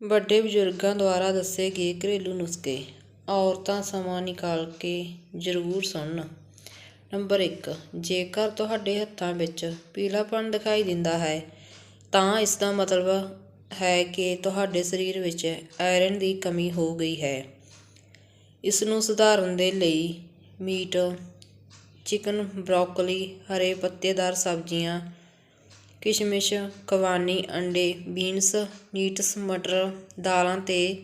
ਵੱਡੇ ਬਜ਼ੁਰਗਾਂ ਦੁਆਰਾ ਦੱਸੇ ਗਏ ਘਰੇਲੂ ਨੁਸਖੇ ਔਰਤਾਂ ਸਮਾਂ ਨਿਕਾਲ ਕੇ ਜ਼ਰੂਰ ਸੁਣਨ। ਨੰਬਰ ਇੱਕ, ਜੇਕਰ ਤੁਹਾਡੇ ਹੱਥਾਂ ਵਿੱਚ ਪੀਲਾਪਣ ਦਿਖਾਈ ਦਿੰਦਾ ਹੈ, ਤਾਂ ਇਸ ਦਾ ਮਤਲਬ ਹੈ ਕਿ ਤੁਹਾਡੇ ਸਰੀਰ ਵਿੱਚ ਆਇਰਨ ਦੀ ਕਮੀ ਹੋ ਗਈ ਹੈ। ਇਸ ਨੂੰ ਸੁਧਾਰਨ ਦੇ ਲਈ ਮੀਟ, ਚਿਕਨ, ਬਰੋਕਲੀ, ਹਰੇ ਪੱਤੇਦਾਰ ਸਬਜ਼ੀਆਂ ਕਿਸ਼ਮਿਸ਼, ਖਵਾਨੀ, ਅੰਡੇ, ਬੀਨਸ ਨੀਟਸ ਮਟਰ, ਦਾਲਾਂ ਅਤੇ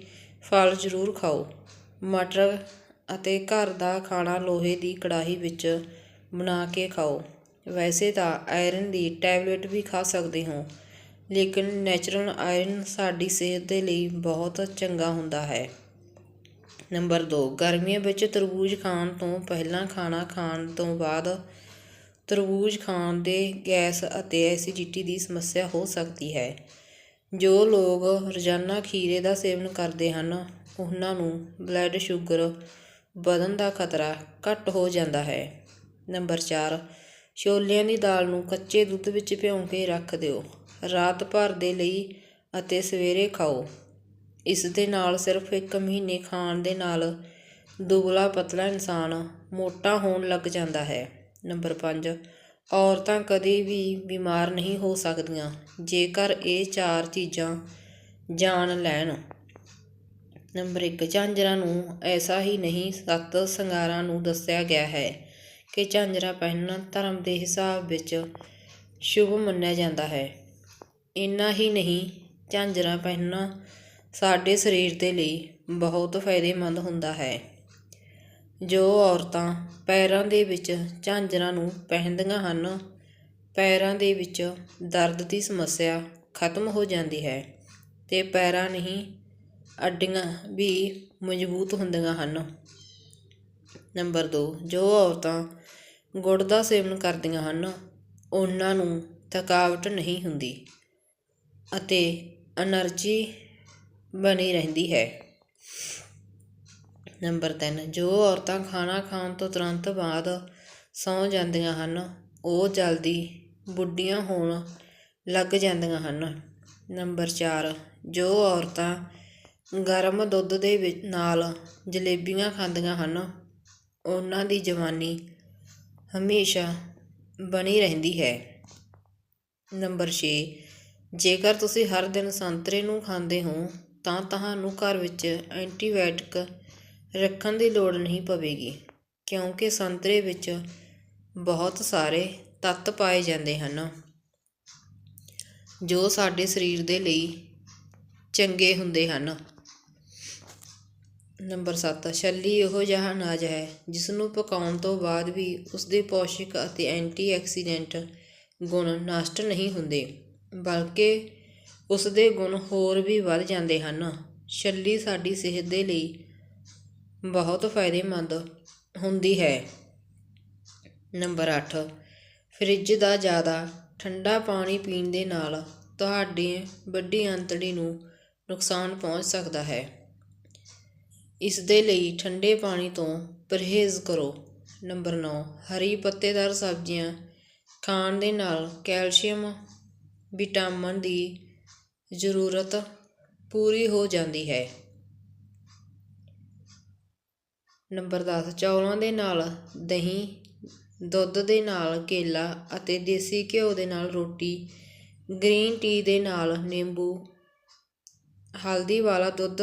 ਫਲ ਜ਼ਰੂਰ ਖਾਓ। ਮਟਰ ਅਤੇ ਘਰ ਦਾ ਖਾਣਾ ਲੋਹੇ ਦੀ ਕੜਾਹੀ ਵਿੱਚ ਬਣਾ ਕੇ ਖਾਓ। ਵੈਸੇ ਤਾਂ ਆਇਰਨ ਦੀ ਟੈਬਲੇਟ ਵੀ ਖਾ ਸਕਦੇ ਹੋ, ਲੇਕਿਨ ਨੈਚੁਰਲ ਆਇਰਨ ਸਾਡੀ ਸਿਹਤ ਦੇ ਲਈ ਬਹੁਤ ਚੰਗਾ ਹੁੰਦਾ ਹੈ। ਨੰਬਰ 2 ਗਰਮੀਆਂ ਵਿੱਚ ਤਰਬੂਜ ਖਾਣ ਤੋਂ ਪਹਿਲਾਂ ਖਾਣਾ ਖਾਣ ਤੋਂ ਬਾਅਦ ਤਰਬੂਜ ਖਾਣ ਦੇ ਗੈਸ ਅਤੇ ਐਸੀਡਿਟੀ ਦੀ ਸਮੱਸਿਆ ਹੋ ਸਕਦੀ ਹੈ। ਜੋ ਲੋਕ ਰੋਜ਼ਾਨਾ ਖੀਰੇ ਦਾ ਸੇਵਨ ਕਰਦੇ ਹਨ, ਉਹਨਾਂ ਨੂੰ ਬਲੱਡ ਸ਼ੂਗਰ ਵਧਣ ਦਾ ਖਤਰਾ ਘੱਟ ਹੋ ਜਾਂਦਾ ਹੈ। ਨੰਬਰ 4 ਛੋਲਿਆਂ ਦੀ ਦਾਲ ਨੂੰ ਕੱਚੇ ਦੁੱਧ ਵਿੱਚ ਭਿਉਂ ਕੇ ਰੱਖ ਦਿਓ। ਰਾਤ ਭਰ ਦੇ ਲਈ ਅਤੇ ਸਵੇਰੇ ਖਾਓ। ਇਸ ਦੇ ਨਾਲ ਸਿਰਫ ਇੱਕ ਮਹੀਨੇ ਖਾਣ ਦੇ ਨਾਲ ਦੁਬਲਾ ਪਤਲਾ ਇਨਸਾਨ ਮੋਟਾ ਹੋਣ ਲੱਗ ਜਾਂਦਾ ਹੈ। ਨੰਬਰ 5 ਔਰਤਾਂ ਕਦੇ ਵੀ ਬਿਮਾਰ ਨਹੀਂ ਹੋ ਸਕਦੀਆਂ, ਜੇਕਰ ਇਹ ਚਾਰ ਚੀਜ਼ਾਂ ਜਾਣ ਲੈਣ। ਨੰਬਰ 1 ਝਾਂਜਰਾਂ ਨੂੰ ਐਸਾ ਹੀ ਨਹੀਂ, ਸੱਤ ਸੰਗਾਰਾਂ ਨੂੰ ਦੱਸਿਆ ਗਿਆ ਹੈ ਕਿ ਝਾਂਜਰਾਂ ਪਹਿਨਣਾ ਧਰਮ ਦੇ ਹਿਸਾਬ ਵਿੱਚ ਸ਼ੁਭ ਮੰਨਿਆ ਜਾਂਦਾ ਹੈ। ਇੰਨਾ ਹੀ ਨਹੀਂ, ਝਾਂਜਰਾਂ ਪਹਿਨਣਾ ਸਾਡੇ ਸਰੀਰ ਦੇ ਲਈ ਬਹੁਤ ਫਾਇਦੇਮੰਦ ਹੁੰਦਾ ਹੈ। ਜੋ ਔਰਤਾਂ ਪੈਰਾਂ ਦੇ ਵਿੱਚ ਝਾਂਜਰਾਂ ਨੂੰ ਪਹਿਨਦੀਆਂ ਹਨ, ਪੈਰਾਂ ਦੇ ਵਿੱਚ ਦਰਦ ਦੀ ਸਮੱਸਿਆ ਖਤਮ ਹੋ ਜਾਂਦੀ ਹੈ ਅਤੇ ਪੈਰਾਂ ਨਹੀਂ, ਅੱਡੀਆਂ ਵੀ ਮਜ਼ਬੂਤ ਹੁੰਦੀਆਂ ਹਨ। ਨੰਬਰ ਦੋ, ਜੋ ਔਰਤਾਂ ਗੁੜ ਦਾ ਸੇਵਨ ਕਰਦੀਆਂ ਹਨ, ਉਹਨਾਂ ਨੂੰ ਥਕਾਵਟ ਨਹੀਂ ਹੁੰਦੀ ਅਤੇ ਐਨਰਜੀ ਬਣੀ ਰਹਿੰਦੀ ਹੈ। ਨੰਬਰ ਤਿੰਨ, ਜੋ ਔਰਤਾਂ ਖਾਣਾ ਖਾਣ ਤੋਂ ਤੁਰੰਤ ਬਾਅਦ ਸੌਂ ਜਾਂਦੀਆਂ ਹਨ, ਉਹ ਜਲਦੀ ਬੁੱਢੀਆਂ ਹੋਣ ਲੱਗ ਜਾਂਦੀਆਂ ਹਨ। ਨੰਬਰ ਚਾਰ, ਜੋ ਔਰਤਾਂ ਗਰਮ ਦੁੱਧ ਦੇ ਵਿ, ਨਾਲ ਜਲੇਬੀਆਂ ਖਾਂਦੀਆਂ ਹਨ, ਉਹਨਾਂ ਦੀ ਜਵਾਨੀ ਹਮੇਸ਼ਾ ਬਣੀ ਰਹਿੰਦੀ ਹੈ। ਨੰਬਰ ਛੇ, ਜੇਕਰ ਤੁਸੀਂ ਹਰ ਦਿਨ ਸੰਤਰੇ ਨੂੰ ਖਾਂਦੇ ਹੋ, ਤਾਂ ਤੁਹਾਨੂੰ ਘਰ ਵਿੱਚ ਐਂਟੀਬਾਇਓਟਿਕ ਰੱਖਣ ਦੀ ਲੋੜ ਨਹੀਂ ਪਵੇਗੀ, ਕਿਉਂਕਿ ਸੰਤਰੇ ਵਿੱਚ ਬਹੁਤ ਸਾਰੇ ਤੱਤ ਪਾਏ ਜਾਂਦੇ ਹਨ, ਜੋ ਸਾਡੇ ਸਰੀਰ ਦੇ ਲਈ ਚੰਗੇ ਹੁੰਦੇ ਹਨ। ਨੰਬਰ 7 ਛੱਲੀ ਇਹੋ ਜਿਹਾ ਅਨਾਜ ਹੈ ਜਿਸ ਨੂੰ ਪਕਾਉਣ ਤੋਂ ਬਾਅਦ ਵੀ ਉਸ ਦੇ ਪੌਸ਼ਟਿਕ ਅਤੇ ਐਂਟੀਆਕਸੀਡੈਂਟ ਗੁਣ ਨਸ਼ਟ ਨਹੀਂ ਹੁੰਦੇ, ਬਲਕਿ ਉਸ ਦੇ ਗੁਣ ਹੋਰ ਵੀ ਵੱਧ ਜਾਂਦੇ ਹਨ। ਛੱਲੀ ਸਾਡੀ ਸਿਹਤ ਦੇ ਲਈ ਬਹੁਤ ਫਾਇਦੇਮੰਦ ਹੁੰਦੀ ਹੈ। ਨੰਬਰ ਅੱਠ, ਫਰਿੱਜ ਦਾ ਜ਼ਿਆਦਾ ਠੰਡਾ ਪਾਣੀ ਪੀਣ ਦੇ ਨਾਲ ਤੁਹਾਡੇ ਵੱਡੀ ਅੰਤੜੀ ਨੂੰ ਨੁਕਸਾਨ ਪਹੁੰਚ ਸਕਦਾ ਹੈ। ਇਸ ਦੇ ਲਈ ਠੰਡੇ ਪਾਣੀ ਤੋਂ ਪਰਹੇਜ਼ ਕਰੋ। ਨੰਬਰ 9 ਹਰੀ ਪੱਤੇਦਾਰ ਸਬਜ਼ੀਆਂ ਖਾਣ ਦੇ ਨਾਲ ਕੈਲਸ਼ੀਅਮ, ਵਿਟਾਮਿਨ ਦੀ ਜ਼ਰੂਰਤ ਪੂਰੀ ਹੋ ਜਾਂਦੀ ਹੈ। ਨੰਬਰ ਦਸ, ਚੌਲਾਂ ਦੇ ਨਾਲ, ਦਹੀਂ, ਦੁੱਧ ਦੇ ਨਾਲ ਕੇਲਾ ਅਤੇ ਦੇਸੀ ਘਿਓ ਦੇ ਨਾਲ ਰੋਟੀ, ਗ੍ਰੀਨ ਟੀ ਦੇ ਨਾਲ ਨਿੰਬੂ, ਹਲਦੀ ਵਾਲਾ ਦੁੱਧ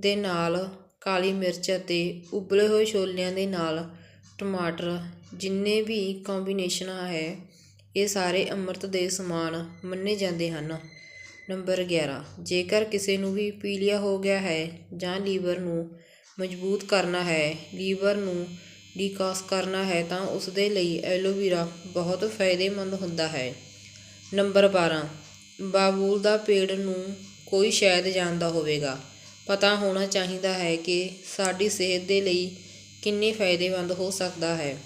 ਦੇ ਨਾਲ ਕਾਲੀ ਮਿਰਚ ਅਤੇ ਉਬਲੇ ਹੋਏ ਛੋਲਿਆਂ ਦੇ ਨਾਲ ਟਮਾਟਰ, ਜਿੰਨੇ ਵੀ ਕੰਬੀਨੇਸ਼ਨਾਂ ਹੈ, ਇਹ ਸਾਰੇ ਅੰਮ੍ਰਿਤ ਦੇ ਸਮਾਨ ਮੰਨੇ ਜਾਂਦੇ ਹਨ। ਨੰਬਰ 11 ਜੇਕਰ ਕਿਸੇ ਨੂੰ ਵੀ ਪੀਲੀਆ ਹੋ ਗਿਆ ਹੈ ਜਾਂ ਲੀਵਰ ਨੂੰ ਮਜ਼ਬੂਤ ਕਰਨਾ ਹੈ। ਲੀਵਰ ਨੂੰ ਡੀਕਾਸ ਕਰਨਾ ਹੈ ਤਾਂ ਉਸ ਦੇ ਲਈ ਐਲੋਵੀਰਾ ਬਹੁਤ ਫਾਇਦੇਮੰਦ ਹੁੰਦਾ ਹੈ। ਨੰਬਰ 12 ਬਾਬੂਲ ਦਾ ਪੇੜ ਨੂੰ ਕੋਈ ਸ਼ਾਇਦ ਜਾਣਦਾ ਹੋਵੇਗਾ। ਪਤਾ ਹੋਣਾ ਚਾਹੀਦਾ ਹੈ ਕਿ ਸਾਡੀ ਸਿਹਤ ਦੇ ਲਈ ਕਿੰਨੇ ਫਾਇਦੇਮੰਦ ਹੋ ਸਕਦਾ ਹੈ।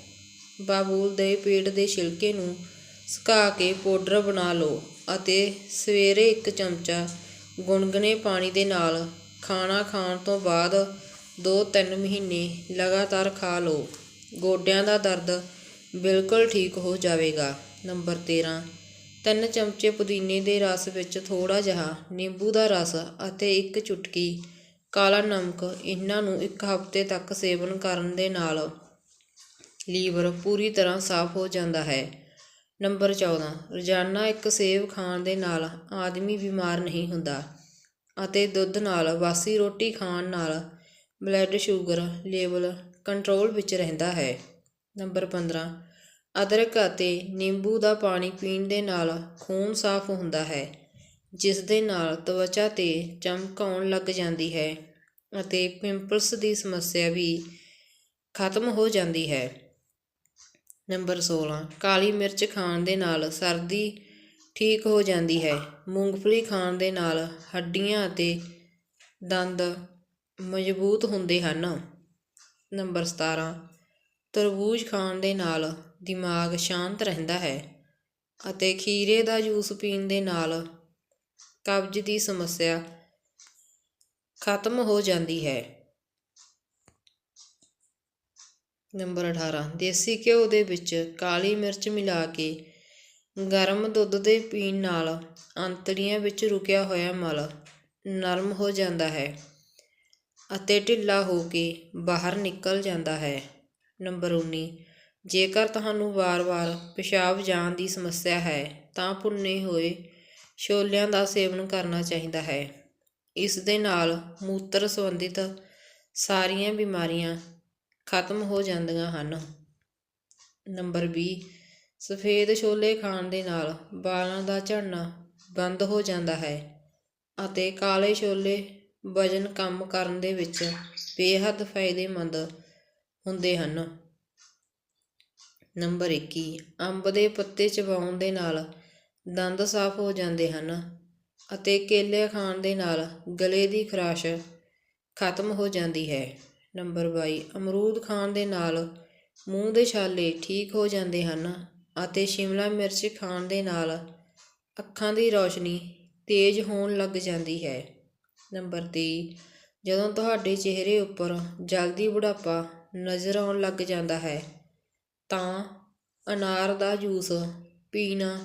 ਬਾਬੂਲ ਦੇ ਪੇੜ ਦੇ ਛਿਲਕੇ ਨੂੰ ਸੁਕਾ ਕੇ ਪਾਊਡਰ ਬਣਾ ਲਓ ਅਤੇ ਸਵੇਰੇ ਇੱਕ ਚਮਚਾ ਗੁਨਗੁਨੇ ਪਾਣੀ ਦੇ ਨਾਲ ਖਾਣਾ ਖਾਣ ਤੋਂ ਬਾਅਦ 2-3 ਮਹੀਨੇ ਲਗਾਤਾਰ ਖਾ ਲਓ। ਗੋਡਿਆਂ ਦਾ ਦਰਦ ਬਿਲਕੁਲ ਠੀਕ ਹੋ ਜਾਵੇਗਾ। ਨੰਬਰ 13 ਤਿੰਨ ਚਮਚੇ ਪੁਦੀਨੇ ਦੇ ਰਸ ਵਿੱਚ ਥੋੜਾ ਜਿਹਾ ਨਿੰਬੂ ਦਾ ਰਸ ਅਤੇ ਇੱਕ ਚੁਟਕੀ ਕਾਲਾ ਨਮਕ ਇਹਨਾਂ ਨੂੰ ਇੱਕ ਹਫ਼ਤੇ ਤੱਕ ਸੇਵਨ ਕਰਨ ਦੇ ਨਾਲ ਲੀਵਰ ਪੂਰੀ ਤਰ੍ਹਾਂ ਸਾਫ਼ ਹੋ ਜਾਂਦਾ ਹੈ। ਨੰਬਰ 14 ਰੋਜ਼ਾਨਾ ਇੱਕ ਸੇਬ ਖਾਣ ਦੇ ਨਾਲ ਆਦਮੀ ਬਿਮਾਰ ਨਹੀਂ ਹੁੰਦਾ ਅਤੇ ਦੁੱਧ ਨਾਲ ਬਾਸੀ ਰੋਟੀ ਖਾਣ ਨਾਲ ਬਲੱਡ ਸ਼ੂਗਰ ਲੇਵਲ ਕੰਟਰੋਲ ਵਿੱਚ ਰਹਿੰਦਾ ਹੈ। ਨੰਬਰ 15 ਅਦਰਕ ਅਤੇ ਨਿੰਬੂ ਦਾ ਪਾਣੀ ਪੀਣ ਦੇ ਨਾਲ ਖੂਨ ਸਾਫ਼ ਹੁੰਦਾ ਹੈ, ਜਿਸ ਦੇ ਨਾਲ ਤਵਚਾ ਤੇ ਚਮਕ ਆਉਣ ਲੱਗ ਜਾਂਦੀ ਹੈ ਅਤੇ ਪਿੰਪਲਸ ਦੀ ਸਮੱਸਿਆ ਵੀ ਖਤਮ ਹੋ ਜਾਂਦੀ ਹੈ। ਨੰਬਰ 16 ਕਾਲੀ ਮਿਰਚ ਖਾਣ ਦੇ ਨਾਲ ਸਰਦੀ ਠੀਕ ਹੋ ਜਾਂਦੀ ਹੈ। ਮੂੰਗਫਲੀ ਖਾਣ ਦੇ ਨਾਲ ਹੱਡੀਆਂ ਅਤੇ ਦੰਦ ਮਜ਼ਬੂਤ ਹੁੰਦੇ ਹਨ। ਨੰਬਰ 17 ਤਰਬੂਜ ਖਾਣ ਦੇ ਨਾਲ ਦਿਮਾਗ ਸ਼ਾਂਤ ਰਹਿੰਦਾ ਹੈ ਅਤੇ ਖੀਰੇ ਦਾ ਜੂਸ ਪੀਣ ਦੇ ਨਾਲ ਕਬਜ਼ ਦੀ ਸਮੱਸਿਆ ਖਤਮ ਹੋ ਜਾਂਦੀ ਹੈ। ਨੰਬਰ 18 ਦੇਸੀ ਘਿਓ ਦੇ ਵਿੱਚ ਕਾਲੀ ਮਿਰਚ ਮਿਲਾ ਕੇ ਗਰਮ ਦੁੱਧ ਦੇ ਪੀਣ ਨਾਲ ਅੰਤੜੀਆਂ ਵਿੱਚ ਰੁਕਿਆ ਹੋਇਆ ਮਲ ਨਰਮ ਹੋ ਜਾਂਦਾ ਹੈ। ਅਤੇ ਢਿੱਲਾ ਹੋ ਕੇ ਬਾਹਰ ਨਿਕਲ ਜਾਂਦਾ ਹੈ। ਨੰਬਰ 19 ਜੇਕਰ ਤੁਹਾਨੂੰ ਵਾਰ-ਵਾਰ ਪਿਸ਼ਾਬ ਜਾਣ ਦੀ ਸਮੱਸਿਆ ਹੈ, ਤਾਂ ਭੁੰਨੇ ਹੋਏ ਛੋਲਿਆਂ ਦਾ ਸੇਵਨ ਕਰਨਾ ਚਾਹੀਦਾ ਹੈ। ਇਸ ਦੇ ਨਾਲ ਮੂਤਰ ਸੰਬੰਧਿਤ ਸਾਰੀਆਂ ਬਿਮਾਰੀਆਂ ਖਤਮ ਹੋ ਜਾਂਦੀਆਂ ਹਨ। ਨੰਬਰ 20 ਸਫੇਦ ਛੋਲੇ ਖਾਣ ਦੇ ਨਾਲ ਵਾਲਾਂ ਦਾ ਝੜਨਾ ਬੰਦ ਹੋ ਜਾਂਦਾ ਹੈ ਅਤੇ ਕਾਲੇ ਛੋਲੇ ਵਜਨ ਕੰਮ ਕਰਨ ਦੇ ਵਿੱਚ ਬੇਹੱਦ ਫਾਇਦੇਮੰਦ ਹੁੰਦੇ ਹਨ। ਨੰਬਰ 21 ਅੰਬ ਦੇ ਪੱਤੇ ਚਬਾਉਣ ਦੇ ਨਾਲ ਦੰਦ ਸਾਫ਼ ਹੋ ਜਾਂਦੇ ਹਨ ਅਤੇ ਕੇਲੇ ਖਾਣ ਦੇ ਨਾਲ ਗਲੇ ਦੀ ਖਰਾਸ਼ ਖਤਮ ਹੋ ਜਾਂਦੀ ਹੈ। ਨੰਬਰ 22 ਅਮਰੂਦ ਖਾਣ ਦੇ ਨਾਲ ਮੂੰਹ ਦੇ ਛਾਲੇ ਠੀਕ ਹੋ ਜਾਂਦੇ ਹਨ ਅਤੇ ਸ਼ਿਮਲਾ ਮਿਰਚ ਖਾਣ ਦੇ ਨਾਲ ਅੱਖਾਂ ਦੀ ਰੌਸ਼ਨੀ ਤੇਜ਼ ਹੋਣ ਲੱਗ ਜਾਂਦੀ ਹੈ। ਨੰਬਰ ਤੇਈ ਜਦੋਂ ਤੁਹਾਡੇ ਚਿਹਰੇ ਉੱਪਰ ਜਲਦੀ ਬੁਢਾਪਾ ਨਜ਼ਰ ਆਉਣ ਲੱਗ ਜਾਂਦਾ ਹੈ, ਤਾਂ ਅਨਾਰ ਦਾ ਜੂਸ ਪੀਣਾ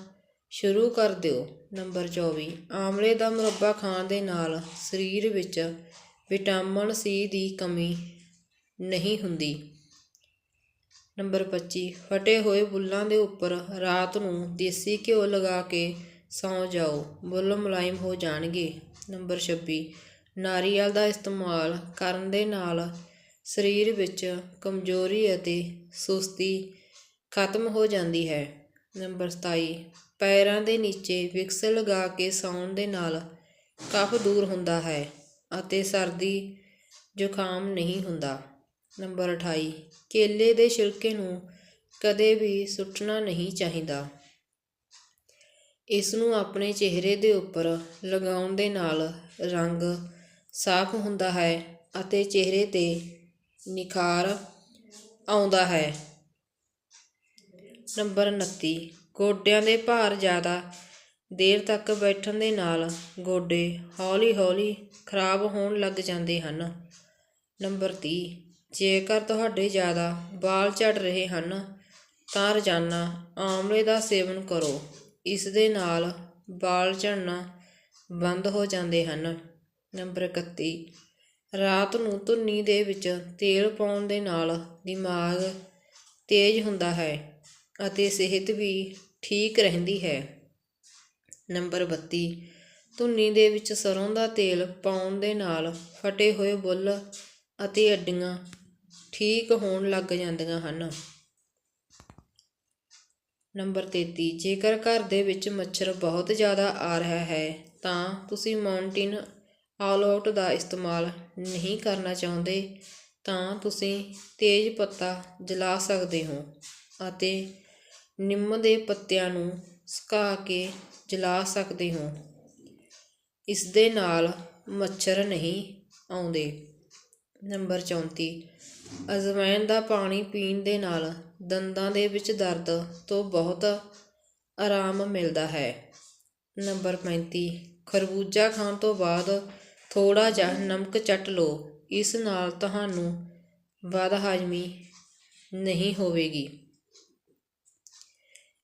ਸ਼ੁਰੂ ਕਰ ਦਿਓ। ਨੰਬਰ 24 ਆਮਲੇ ਦਾ ਮੁਰੱਬਾ ਖਾਣ ਦੇ ਨਾਲ ਸਰੀਰ ਵਿੱਚ ਵਿਟਾਮਿਨ ਸੀ ਦੀ ਕਮੀ ਨਹੀਂ ਹੁੰਦੀ। ਨੰਬਰ 25 ਫਟੇ ਹੋਏ ਬੁੱਲਾਂ ਦੇ ਉੱਪਰ ਰਾਤ ਨੂੰ ਦੇਸੀ ਘਿਓ ਲਗਾ ਕੇ ਸੌਂ ਜਾਓ। ਬੁੱਲ ਮੁਲਾਇਮ ਹੋ ਜਾਣਗੇ। ਨੰਬਰ 26 ਨਾਰੀਅਲ ਦਾ ਇਸਤੇਮਾਲ ਕਰਨ ਦੇ ਨਾਲ ਸਰੀਰ ਵਿੱਚ ਕਮਜ਼ੋਰੀ ਅਤੇ ਸੁਸਤੀ ਖਤਮ ਹੋ ਜਾਂਦੀ ਹੈ। ਨੰਬਰ 27 ਪੈਰਾਂ ਦੇ ਨੀਚੇ ਵਿਕਸ ਲਗਾ ਕੇ ਸੌਣ ਦੇ ਨਾਲ ਕਫ ਦੂਰ ਹੁੰਦਾ ਹੈ ਅਤੇ ਸਰਦੀ ਜ਼ੁਕਾਮ ਨਹੀਂ ਹੁੰਦਾ। ਨੰਬਰ 28 ਕੇਲੇ ਦੇ ਛਿਲਕੇ ਨੂੰ ਕਦੇ ਵੀ ਸੁੱਟਣਾ ਨਹੀਂ ਚਾਹੀਦਾ। ਇਸ ਨੂੰ ਆਪਣੇ ਚਿਹਰੇ ਦੇ ਉੱਪਰ ਲਗਾਉਣ ਦੇ ਨਾਲ ਰੰਗ ਸਾਫ਼ ਹੁੰਦਾ ਹੈ ਅਤੇ ਚਿਹਰੇ ਤੇ ਨਿਖਾਰ ਆਉਂਦਾ ਹੈ। ਨੰਬਰ 29 ਗੋਡਿਆਂ ਦੇ ਭਾਰ ਜ਼ਿਆਦਾ ਦੇਰ ਤੱਕ ਬੈਠਣ ਦੇ ਨਾਲ ਗੋਡੇ ਹੌਲੀ-ਹੌਲੀ ਖਰਾਬ ਹੋਣ ਲੱਗ ਜਾਂਦੇ ਹਨ। ਨੰਬਰ 30 ਜੇਕਰ ਤੁਹਾਡੇ ਜ਼ਿਆਦਾ ਵਾਲ ਝੜ ਰਹੇ ਹਨ, ਤਾਂ ਰੋਜ਼ਾਨਾ ਆਮਲੇ ਦਾ ਸੇਵਨ ਕਰੋ। ਇਸ ਦੇ ਨਾਲ ਵਾਲ ਝੜਨਾ ਬੰਦ ਹੋ ਜਾਂਦੇ ਹਨ। ਨੰਬਰ 31 ਰਾਤ ਨੂੰ ਧੁੰਨੀ ਦੇ ਵਿੱਚ ਤੇਲ ਪਾਉਣ ਦੇ ਨਾਲ ਦਿਮਾਗ ਤੇਜ਼ ਹੁੰਦਾ ਹੈ ਅਤੇ ਸਿਹਤ ਵੀ ਠੀਕ ਰਹਿੰਦੀ ਹੈ। ਨੰਬਰ 32 ਧੁੰਨੀ ਦੇ ਵਿੱਚ ਸਰੋਂ ਦਾ ਤੇਲ ਪਾਉਣ ਦੇ ਨਾਲ ਫਟੇ ਹੋਏ ਬੁੱਲ ਅਤੇ ਅੱਡੀਆਂ ਠੀਕ ਹੋਣ ਲੱਗ ਜਾਂਦੀਆਂ ਹਨ। ਨੰਬਰ 33 ਜੇਕਰ ਘਰ ਦੇ ਵਿੱਚ ਮੱਛਰ ਬਹੁਤ ਜ਼ਿਆਦਾ ਆ ਰਿਹਾ ਹੈ, ਤਾਂ ਤੁਸੀਂ ਮੌਂਟਿਨ ਆਲ ਆਊਟ ਦਾ ਇਸਤੇਮਾਲ ਨਹੀਂ ਕਰਨਾ ਚਾਹੁੰਦੇ, ਤਾਂ ਤੁਸੀਂ ਤੇਜ਼ ਪੱਤਾ ਜਲਾ ਸਕਦੇ ਹੋ ਅਤੇ ਨਿੰਮ ਦੇ ਪੱਤਿਆਂ ਨੂੰ ਸੁਕਾ ਕੇ ਜਲਾ ਸਕਦੇ ਹੋ। ਇਸ ਦੇ ਨਾਲ ਮੱਛਰ ਨਹੀਂ ਆਉਂਦੇ। ਨੰਬਰ 34 ਅਜਵਾਇਣ ਦਾ ਪਾਣੀ ਪੀਣ ਦੇ ਨਾਲ ਦੰਦਾਂ ਦੇ ਵਿੱਚ ਦਰਦ ਤੋਂ ਬਹੁਤ ਆਰਾਮ ਮਿਲਦਾ ਹੈ। ਨੰਬਰ 35 ਖਰਬੂਜਾ ਖਾਣ ਤੋਂ ਬਾਅਦ ਥੋੜਾ ਜਿਹਾ ਨਮਕ ਚੱਟ ਲਓ। ਇਸ ਨਾਲ ਤੁਹਾਨੂੰ ਬਦਹਜ਼ਮੀ ਨਹੀਂ ਹੋਵੇਗੀ।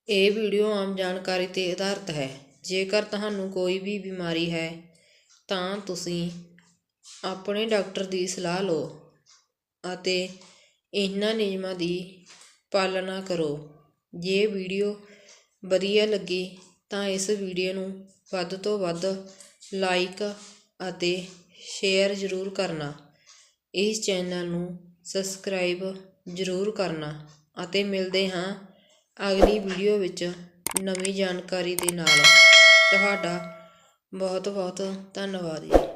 ਇਹ ਵੀਡੀਓ ਆਮ ਜਾਣਕਾਰੀ ਤੇ ਆਧਾਰਿਤ ਹੈ। ਜੇਕਰ ਤੁਹਾਨੂੰ ਕੋਈ ਵੀ ਬਿਮਾਰੀ ਹੈ, ਤਾਂ ਤੁਸੀਂ ਆਪਣੇ ਡਾਕਟਰ ਦੀ ਸਲਾਹ ਲਓ ਅਤੇ ਇਹਨਾਂ ਨਿਯਮਾਂ ਦੀ ਪਾਲਣਾ ਕਰੋ। ਜੇ ਵੀਡੀਓ ਵਧੀਆ ਲੱਗੀ ਤਾਂ ਇਸ ਵੀਡੀਓ ਨੂੰ ਵੱਧ ਤੋਂ ਵੱਧ ਲਾਈਕ ਅਤੇ ਸ਼ੇਅਰ ਜ਼ਰੂਰ ਕਰਨਾ। ਇਸ ਚੈਨਲ ਨੂੰ ਸਬਸਕ੍ਰਾਈਬ ਜ਼ਰੂਰ ਕਰਨਾ ਅਤੇ ਮਿਲਦੇ ਹਾਂ ਅਗਲੀ ਵੀਡੀਓ ਵਿੱਚ ਨਵੀਂ ਜਾਣਕਾਰੀ ਦੇ ਨਾਲ। ਤੁਹਾਡਾ ਬਹੁਤ ਬਹੁਤ ਧੰਨਵਾਦ ਜੀ।